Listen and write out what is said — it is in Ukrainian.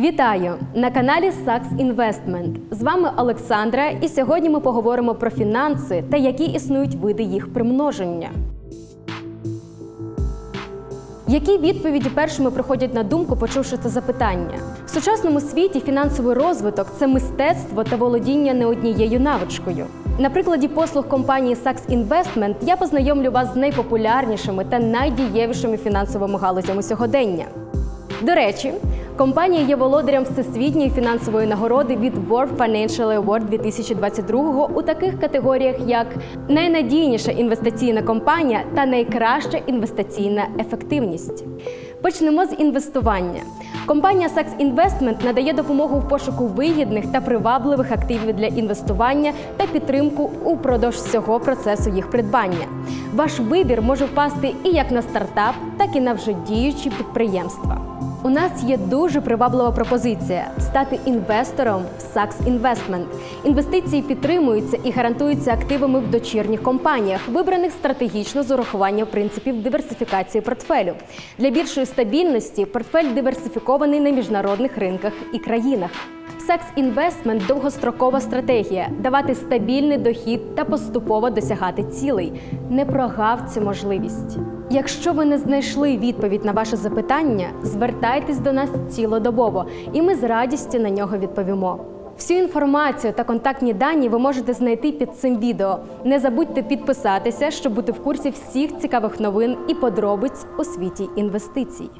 Вітаю на каналі Saks Investment. З вами Олександра, і сьогодні ми поговоримо про фінанси та які існують види їх примноження. Які відповіді першими приходять на думку, почувши це запитання? В сучасному світі фінансовий розвиток це мистецтво та володіння не однією навичкою. На прикладі послуг компанії Saks Investment я познайомлю вас з найпопулярнішими та найдієвішими фінансовими галузями сьогодення. До речі, компанія є володарем всесвітньої фінансової нагороди від World Financial Award 2022 у таких категоріях, як найнадійніша інвестиційна компанія та найкраща інвестиційна ефективність. Почнемо з інвестування. Компанія Saks Investment надає допомогу в пошуку вигідних та привабливих активів для інвестування та підтримку упродовж всього процесу їх придбання. Ваш вибір може впасти і як на стартап, так і на вже діючі підприємства. У нас є дуже приваблива пропозиція стати інвестором в Sax Investment. Інвестиції підтримуються і гарантуються активами в дочірніх компаніях, вибраних стратегічно з урахуванням принципів диверсифікації портфелю. Для більшої стабільності портфель диверсифікований на міжнародних ринках і країнах. Saks Investment – довгострокова стратегія давати стабільний дохід та поступово досягати цілей. Не прогав цю можливість. Якщо ви не знайшли відповідь на ваше запитання, звертайтесь до нас цілодобово, і ми з радістю на нього відповімо. Всю інформацію та контактні дані ви можете знайти під цим відео. Не забудьте підписатися, щоб бути в курсі всіх цікавих новин і подробиць у світі інвестицій.